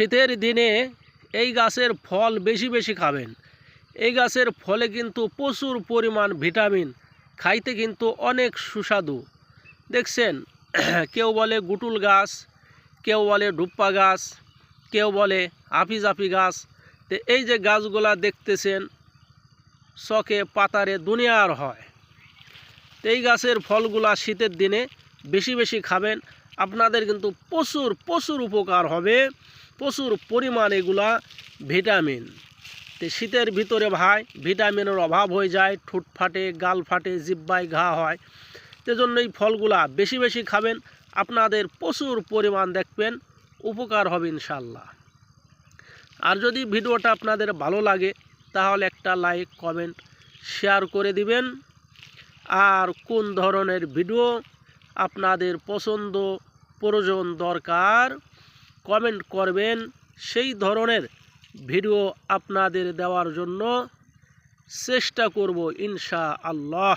শীতের দিনে এই গাছের ফল বেশি বেশি খাবেন। এই গাছের ফলে কিন্তু প্রচুর পরিমাণ ভিটামিন খাইতে কিন্তু অনেক সুস্বাদু। দেখছেন, কেউ বলে গুটুল গাছ, কেউ বলে ডুপ্পা গাছ, কেউ বলে হাফিজাফি গাছ। তো এই যে গাছগুলা দেখতেছেন, শখে পাতারে দুনিয়ার হয়। এই গাছের ফলগুলা শীতের দিনে বেশি বেশি খাবেন। আপনাদের কিন্তু প্রচুর প্রচুর উপকার হবে। প্রচুর পরিমাণ এগুলা ভিটামিন। তো শীতের ভিতরে ভাই, ভিটামিনের অভাব হয়ে যায় ঠোঁট ফাটে গাল ফাটে জিব্বায় ঘা হয়। সেজন্য এই ফলগুলা বেশি বেশি খাবেন, আপনাদের প্রচুর পরিমাণ দেখবেন, উপকার হবে ইনশাল্লাহ আর যদি ভিডিওটা আপনাদের ভালো লাগে, তাহলে একটা লাইক, কমেন্ট, শেয়ার করে দিবেন। আর কোন ধরনের ভিডিও আপনাদের পছন্দ, প্রয়োজন দরকার কমেন্ট করবেন। সেই ধরনের ভিডিও আপনাদের দেওয়ার জন্য চেষ্টা করব ইনশা আল্লাহ